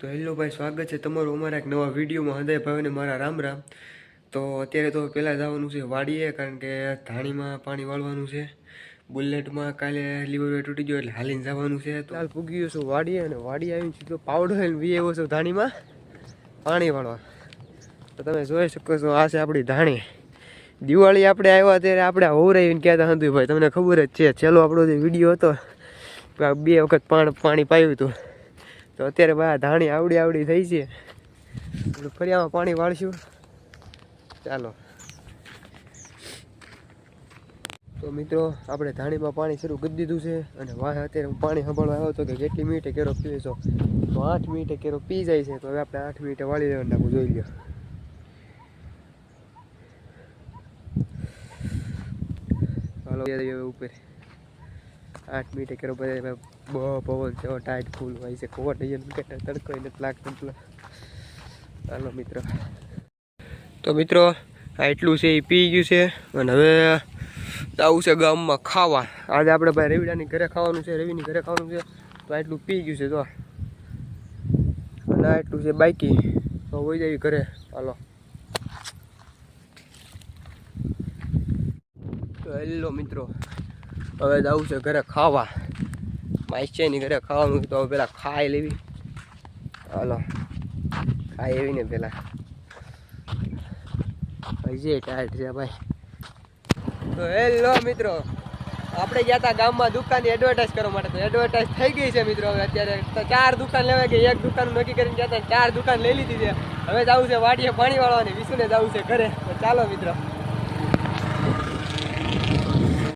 તો હેલો ભાઈ, સ્વાગત છે તમારું અમારા એક નવા વિડીયોમાં. હૃદય ભાઈને મારા રામ રામ. તો અત્યારે તો પહેલાં જવાનું છે વાડીએ, કારણ કે ધાણીમાં પાણી વાળવાનું છે. બુલેટમાં કાલે લીવર તૂટી ગયો એટલે હાલીને જવાનું છે. તો હાલ પૂગી ગયો છું વાડીએ અને વાડી આવીને સીધો પાવડો લઈને વી આવ્યો છું ધાણીમાં પાણી વાળવા. તો તમે જોઈ શકો છો, આ છે આપણી ધાણી. દિવાળી આપણે આવ્યા ત્યારે આપણે હોવરાવીને કહેતા હતું ભાઈ, તમને ખબર જ છે, છેલ્લો આપણો જે વીડિયો હતો બે વખત પાણી પાયું હતું. તો અત્યારે ભાઈ ધાણી આવડી આવડી થઈ છે. ફરિયામાં પાણી વાળશું. ચાલો. તો મિત્રો, આપણે ધાણીમાં પાણી શરૂ કરી દીધું છે અને વાહ, અત્યારે હું પાણી સંભાળવા આવ્યો હતો કે કેટલી મિનિટે કેરો પીવે છો? તો આઠ મિનિટે કેરો પી જાય છે. તો હવે આપણે આઠ મિનિટે વાળી લેવાનું નાખું જોઈ લો હાલો ઉપર. આઠ મિનિટે કર્યો, પછી બહુ પવન છે ટાઈટ ફૂલ હોય છે. કોટ અહીંયા તડકો એને લાગતો ચાલો મિત્રો. તો મિત્રો, આ એટલું છે, એ પી ગયું છે. અને હવે આવું છે ગામમાં ખાવા. આજે આપણે ભાઈ રવિડાની ઘરે ખાવાનું છે, રવિની ઘરે ખાવાનું છે. તો આટલું પી ગયું છે તો અને આ એટલું છે બાઇકી તો હોય જાય ઘરે. હાલો. તો હેલો મિત્રો. હવે જવું છે ઘરે ખાવા. માઈચેની ઘરે ખાવાનું તો હવે પેલા ખાઈ લેવી. હાલો. ખાઈ એવી ને પેલા હજી ટાઈટ છે ભાઈ. તો હેલો મિત્રો. આપણે ગયા હતા ગામમાં દુકાનની એડવર્ટાઈઝ કરવા માટે. તો એડવર્ટાઈઝ થઈ ગઈ છે મિત્રો હવે અત્યારે. તો ચાર દુકાન લેવાય ગઈ એક દુકાન નક્કી કરીને ગયા હતા ચાર દુકાન લઈ લીધી છે. હવે જવું છે વાડીએ પાણી વાળવાની વિશુને જવું છે ઘરે. તો ચાલો મિત્રો.